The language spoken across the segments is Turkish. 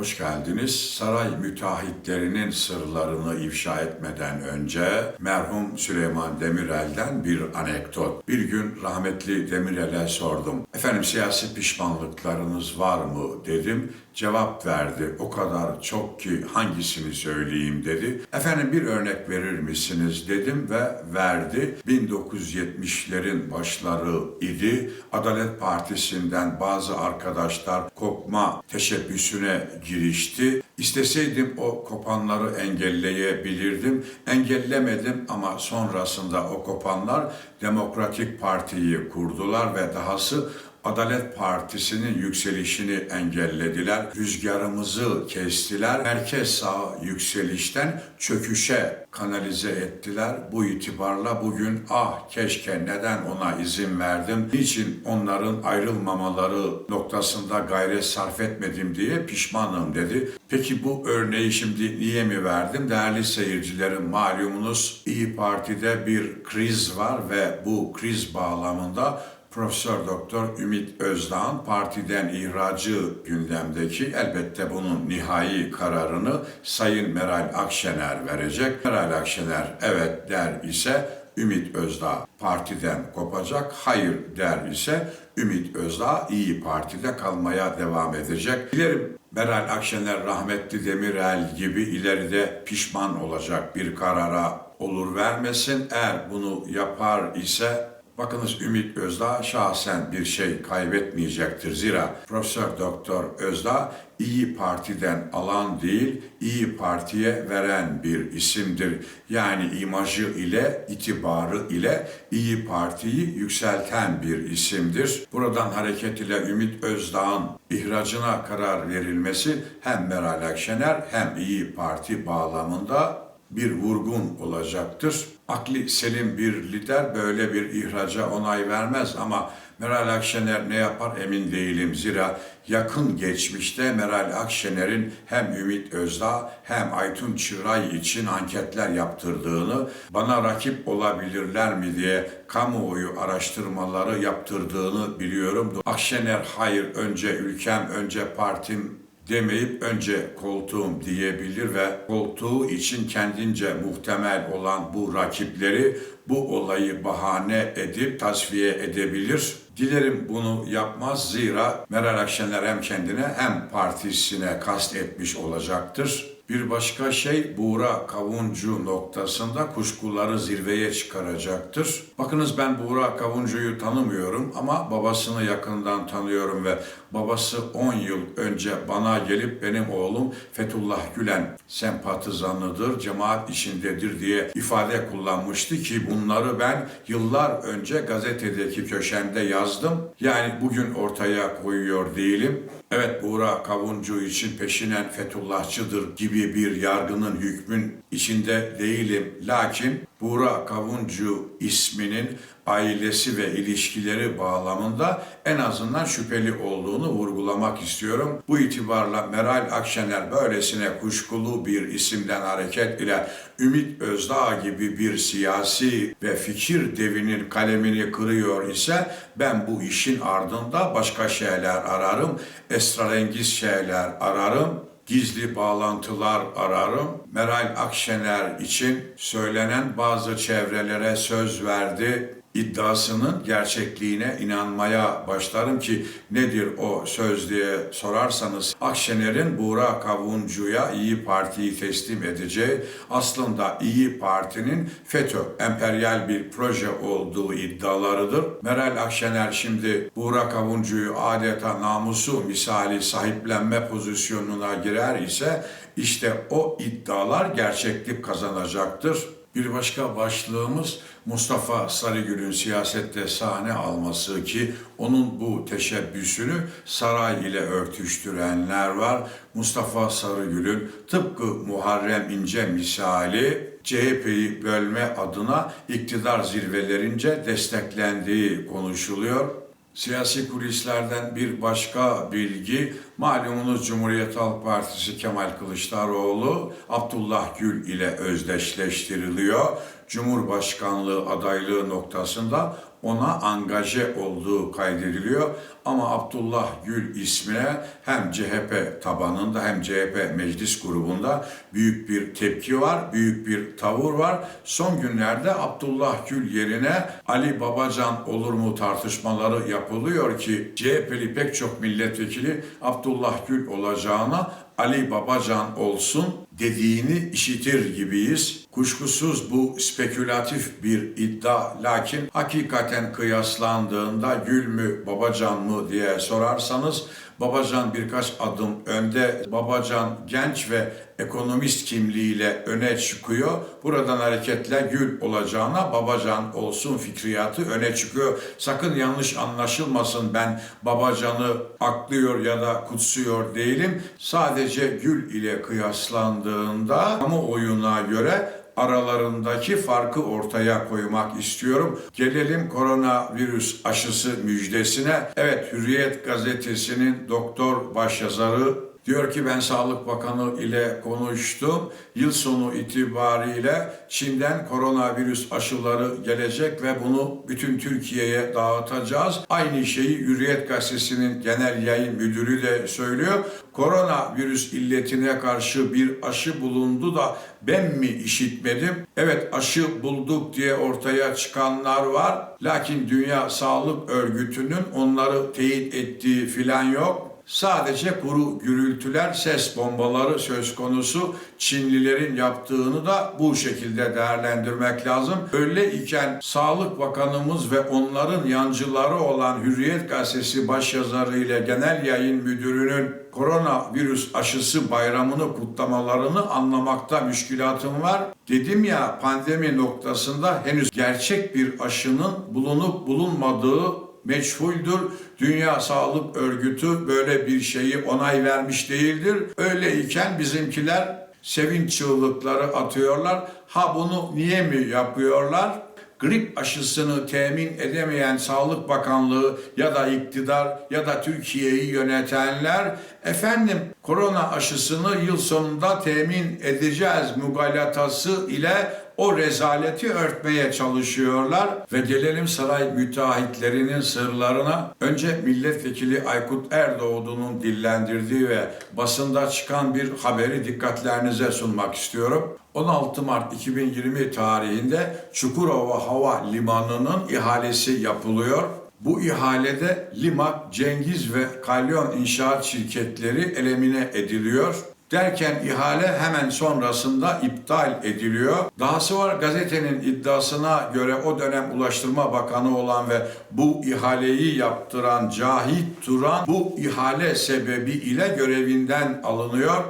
Hoş geldiniz. Saray müteahhitlerinin sırlarını ifşa etmeden önce merhum Süleyman Demirel'den bir anekdot. Bir gün rahmetli Demirel'e sordum. Efendim siyasi pişmanlıklarınız var mı dedim. Cevap verdi. O kadar çok ki hangisini söyleyeyim dedi. Efendim bir örnek verir misiniz dedim ve verdi. 1970'lerin başları idi. Adalet Partisi'nden bazı arkadaşlar kopma teşebbüsüne girişti. İsteseydim o kopanları engelleyebilirdim. Engellemedim ama sonrasında o kopanlar Demokratik Parti'yi kurdular ve dahası Adalet Partisi'nin yükselişini engellediler. Rüzgarımızı kestiler. Merkez sağ yükselişten çöküşe kanalize ettiler. Bu itibarla bugün ah keşke neden ona izin verdim, niçin onların ayrılmamaları noktasında gayret sarf etmedim diye pişmanım dedi. Peki bu örneği şimdi niye mi verdim? Değerli seyircilerim malumunuz İyi Parti'de bir kriz var ve bu kriz bağlamında Profesör Doktor Ümit Özdağ'ın partiden ihracı gündemdeki elbette bunun nihai kararını Sayın Meral Akşener verecek. Meral Akşener evet der ise Ümit Özdağ partiden kopacak, hayır der ise Ümit Özdağ iyi Parti'de kalmaya devam edecek. Dilerim Meral Akşener rahmetli Demirel gibi ileride pişman olacak bir karara olur vermesin. Eğer bunu yapar ise Bakınız Ümit Özdağ şahsen bir şey kaybetmeyecektir. Zira Profesör Doktor Özdağ İyi Parti'den alan değil, İyi Parti'ye veren bir isimdir. Yani imajı ile, itibarı ile İyi Parti'yi yükselten bir isimdir. Buradan hareket ile Ümit Özdağ'ın ihracına karar verilmesi hem Meral Akşener hem İyi Parti bağlamında bir vurgun olacaktır. Akli selim bir lider böyle bir ihraca onay vermez ama Meral Akşener ne yapar emin değilim. Zira yakın geçmişte Meral Akşener'in hem Ümit Özdağ hem Aytun Çıray için anketler yaptırdığını, bana rakip olabilirler mi diye kamuoyu araştırmaları yaptırdığını biliyorum. Akşener hayır önce ülkem, önce partim demeyip önce koltuğum diyebilir ve koltuğu için kendince muhtemel olan bu rakipleri bu olayı bahane edip tasfiye edebilir. Dilerim bunu yapmaz zira Meral Akşener hem kendine hem partisine kast etmiş olacaktır. Bir başka şey Buğra Kavuncu noktasında kuşkuları zirveye çıkaracaktır. Bakınız ben Buğra Kavuncu'yu tanımıyorum ama babasını yakından tanıyorum ve babası 10 yıl önce bana gelip benim oğlum Fethullah Gülen sempatizanıdır, cemaat işindedir diye ifade kullanmıştı ki bunları ben yıllar önce gazetedeki köşemde yazdım. Yani bugün ortaya koyuyor değilim. Evet Buğra Kavuncu için peşinen Fethullahçıdır gibi bir yargının hükmün içinde değilim. Lakin Buğra Kavuncu isminin ailesi ve ilişkileri bağlamında en azından şüpheli olduğunu vurgulamak istiyorum. Bu itibarla Meral Akşener böylesine kuşkulu bir isimden hareket ile Ümit Özdağ gibi bir siyasi ve fikir devinin kalemini kırıyor ise ben bu işin ardında başka şeyler ararım, esrarengiz şeyler ararım gizli bağlantılar ararım. Meral Akşener için söylenen bazı çevrelere söz verdi iddiasının gerçekliğine inanmaya başlarım ki nedir o söz diye sorarsanız Akşener'in Buğra Kavuncu'ya İyi Parti'yi teslim edeceği aslında İyi Parti'nin FETÖ emperyal bir proje olduğu iddialarıdır. Meral Akşener şimdi Buğra Kavuncu'yu adeta namusu misali sahiplenme pozisyonuna girer ise işte o iddialar gerçeklik kazanacaktır. Bir başka başlığımız Mustafa Sarıgül'ün siyasette sahne alması ki onun bu teşebbüsünü saray ile örtüştürenler var. Mustafa Sarıgül'ün tıpkı Muharrem İnce misali CHP'yi bölme adına iktidar zirvelerince desteklendiği konuşuluyor. Siyasi kulislerden bir başka bilgi, malumunuz Cumhuriyet Halk Partisi Kemal Kılıçdaroğlu Abdullah Gül ile özdeşleştiriliyor. Cumhurbaşkanlığı adaylığı noktasında ona angaje olduğu kaydediliyor. Ama Abdullah Gül ismine hem CHP tabanında hem CHP meclis grubunda büyük bir tepki var, büyük bir tavır var. Son günlerde Abdullah Gül yerine Ali Babacan olur mu tartışmaları yapılıyor ki CHP'li pek çok milletvekili Abdullah Gül olacağına Ali Babacan olsun dediğini işitir gibiyiz. Kuşkusuz bu spekülatif bir iddia lakin hakikaten kıyaslandığında Gül mü Babacan mı diye sorarsanız Babacan birkaç adım önde. Babacan genç ve ekonomist kimliğiyle öne çıkıyor. Buradan hareketle Gül olacağına Babacan olsun fikriyatı öne çıkıyor. Sakın yanlış anlaşılmasın ben Babacan'ı aklıyor ya da kutsuyor değilim. Sadece Gül ile kıyaslandığında kamuoyuna göre aralarındaki farkı ortaya koymak istiyorum. Gelelim koronavirüs aşısı müjdesine. Evet Hürriyet gazetesinin doktor başyazarı Diyor ki ben Sağlık Bakanı ile konuştum. Yıl sonu itibariyle Çin'den koronavirüs aşıları gelecek ve bunu bütün Türkiye'ye dağıtacağız. Aynı şeyi Hürriyet Gazetesi'nin genel yayın müdürü de söylüyor. Koronavirüs illetine karşı bir aşı bulundu da ben mi işitmedim? Evet aşı bulduk diye ortaya çıkanlar var. Lakin Dünya Sağlık Örgütü'nün onları teyit ettiği filan yok. Sadece kuru gürültüler, ses bombaları söz konusu Çinlilerin yaptığını da bu şekilde değerlendirmek lazım. Öyle iken Sağlık Bakanımız ve onların yancıları olan Hürriyet Gazetesi başyazarı ile genel yayın müdürünün koronavirüs aşısı bayramını kutlamalarını anlamakta müşkülatım var. Dedim ya pandemi noktasında henüz gerçek bir aşının bulunup bulunmadığı meçhuldür. Dünya Sağlık Örgütü böyle bir şeyi onay vermiş değildir. Öyleyken bizimkiler sevinç çığlıkları atıyorlar. Ha bunu niye mi yapıyorlar? grip aşısını temin edemeyen Sağlık Bakanlığı ya da iktidar ya da Türkiye'yi yönetenler efendim korona aşısını yıl sonunda temin edeceğiz mugalatası ile o rezaleti örtmeye çalışıyorlar ve gelelim saray müteahhitlerinin sırlarına. Önce milletvekili Aykut Erdoğdu'nun dillendirdiği ve basında çıkan bir haberi dikkatlerinize sunmak istiyorum. 16 Mart 2020 tarihinde Çukurova Hava Limanı'nın ihalesi yapılıyor. Bu ihalede Limak, Cengiz ve Kalyon İnşaat şirketleri elemine ediliyor. Derken ihale hemen sonrasında iptal ediliyor. Dahası var gazetenin iddiasına göre o dönem Ulaştırma Bakanı olan ve bu ihaleyi yaptıran Cahit Turan bu ihale sebebi ile görevinden alınıyor.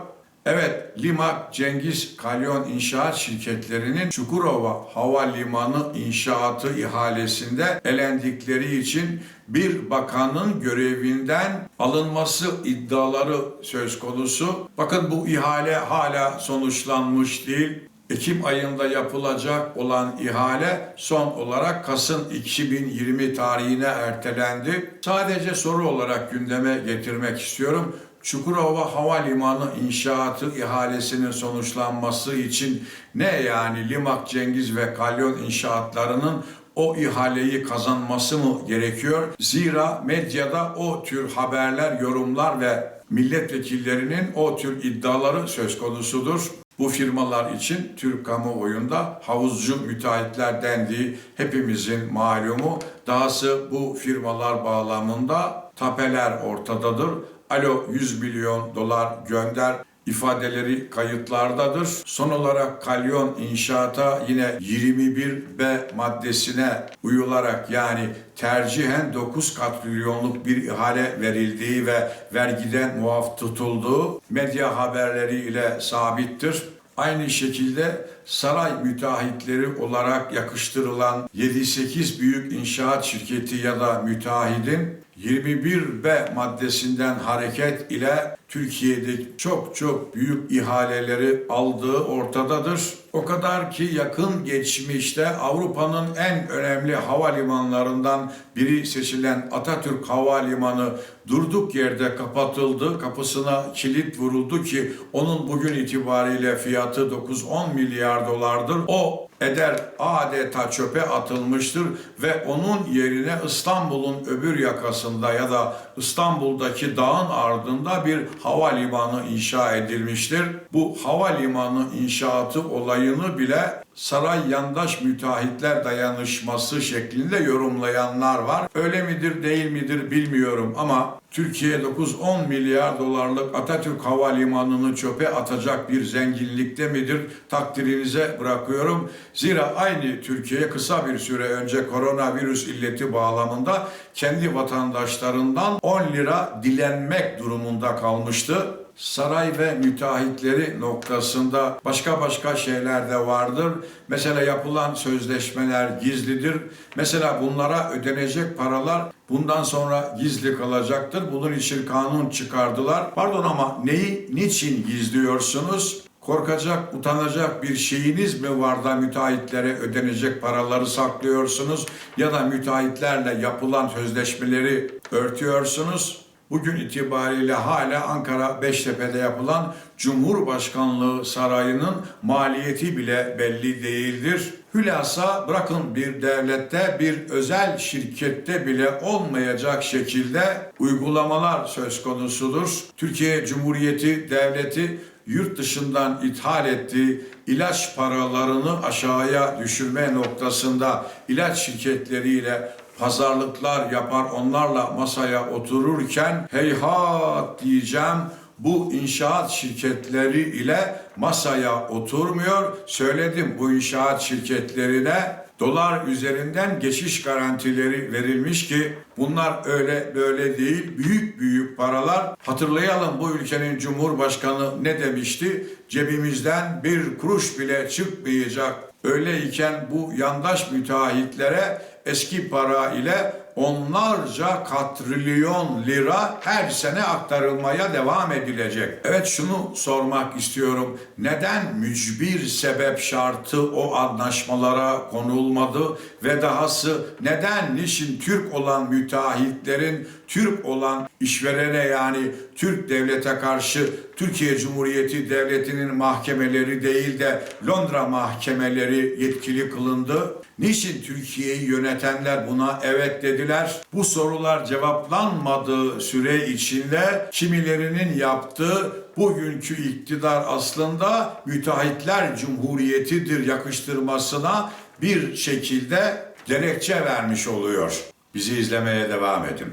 Evet, Limak Cengiz Kalyon İnşaat Şirketleri'nin Çukurova Havalimanı inşaatı ihalesinde elendikleri için bir bakanın görevinden alınması iddiaları söz konusu. Bakın bu ihale hala sonuçlanmış değil. Ekim ayında yapılacak olan ihale son olarak Kasım 2020 tarihine ertelendi. Sadece soru olarak gündeme getirmek istiyorum. Çukurova Havalimanı inşaatı ihalesinin sonuçlanması için ne yani Limak Cengiz ve Kalyon inşaatlarının o ihaleyi kazanması mı gerekiyor? Zira medyada o tür haberler, yorumlar ve milletvekillerinin o tür iddiaları söz konusudur. Bu firmalar için Türk kamuoyunda havuzcu müteahhitler dendiği hepimizin malumu. Dahası bu firmalar bağlamında tapeler ortadadır. Alo 100 milyon dolar gönder ifadeleri kayıtlardadır. Son olarak Kalyon inşaata yine 21B maddesine uyularak yani tercihen 9 katrilyonluk bir ihale verildiği ve vergiden muaf tutulduğu medya haberleri ile sabittir. Aynı şekilde saray müteahhitleri olarak yakıştırılan 7-8 büyük inşaat şirketi ya da müteahhidin 21B maddesinden hareket ile Türkiye'de çok çok büyük ihaleleri aldığı ortadadır. O kadar ki yakın geçmişte Avrupa'nın en önemli havalimanlarından biri seçilen Atatürk Havalimanı durduk yerde kapatıldı. Kapısına kilit vuruldu ki onun bugün itibariyle fiyatı 9-10 milyar dolardır. O eder adeta çöpe atılmıştır ve onun yerine İstanbul'un öbür yakasında ya da İstanbul'daki dağın ardında bir havalimanı inşa edilmiştir. Bu havalimanı inşaatı olayını bile saray yandaş müteahhitler dayanışması şeklinde yorumlayanlar var. Öyle midir değil midir bilmiyorum ama Türkiye 9-10 milyar dolarlık Atatürk Havalimanı'nı çöpe atacak bir zenginlikte midir? Takdirinize bırakıyorum. Zira aynı Türkiye kısa bir süre önce koronavirüs illeti bağlamında kendi vatandaşlarından 10 lira dilenmek durumunda kalmıştı. Saray ve müteahhitleri noktasında başka başka şeyler de vardır. Mesela yapılan sözleşmeler gizlidir. Mesela bunlara ödenecek paralar bundan sonra gizli kalacaktır. Bunun için kanun çıkardılar. Pardon ama neyi niçin gizliyorsunuz? Korkacak, utanacak bir şeyiniz mi var da müteahhitlere ödenecek paraları saklıyorsunuz ya da müteahhitlerle yapılan sözleşmeleri örtüyorsunuz? Bugün itibariyle hala Ankara Beştepe'de yapılan Cumhurbaşkanlığı Sarayı'nın maliyeti bile belli değildir. Hülasa bırakın bir devlette bir özel şirkette bile olmayacak şekilde uygulamalar söz konusudur. Türkiye Cumhuriyeti Devleti yurt dışından ithal ettiği ilaç paralarını aşağıya düşürme noktasında ilaç şirketleriyle pazarlıklar yapar onlarla masaya otururken heyhat diyeceğim bu inşaat şirketleri ile masaya oturmuyor. Söyledim bu inşaat şirketlerine dolar üzerinden geçiş garantileri verilmiş ki bunlar öyle böyle değil büyük büyük paralar. Hatırlayalım bu ülkenin cumhurbaşkanı ne demişti? Cebimizden bir kuruş bile çıkmayacak. Öyleyken bu yandaş müteahhitlere eski para ile onlarca katrilyon lira her sene aktarılmaya devam edilecek. Evet şunu sormak istiyorum. Neden mücbir sebep şartı o anlaşmalara konulmadı ve dahası neden niçin Türk olan müteahhitlerin Türk olan işverene yani Türk devlete karşı Türkiye Cumhuriyeti Devleti'nin mahkemeleri değil de Londra mahkemeleri yetkili kılındı? Niçin Türkiye'yi yönetenler buna evet dediler? Bu sorular cevaplanmadığı süre içinde kimilerinin yaptığı bugünkü iktidar aslında müteahhitler cumhuriyetidir yakıştırmasına bir şekilde gerekçe vermiş oluyor. Bizi izlemeye devam edin.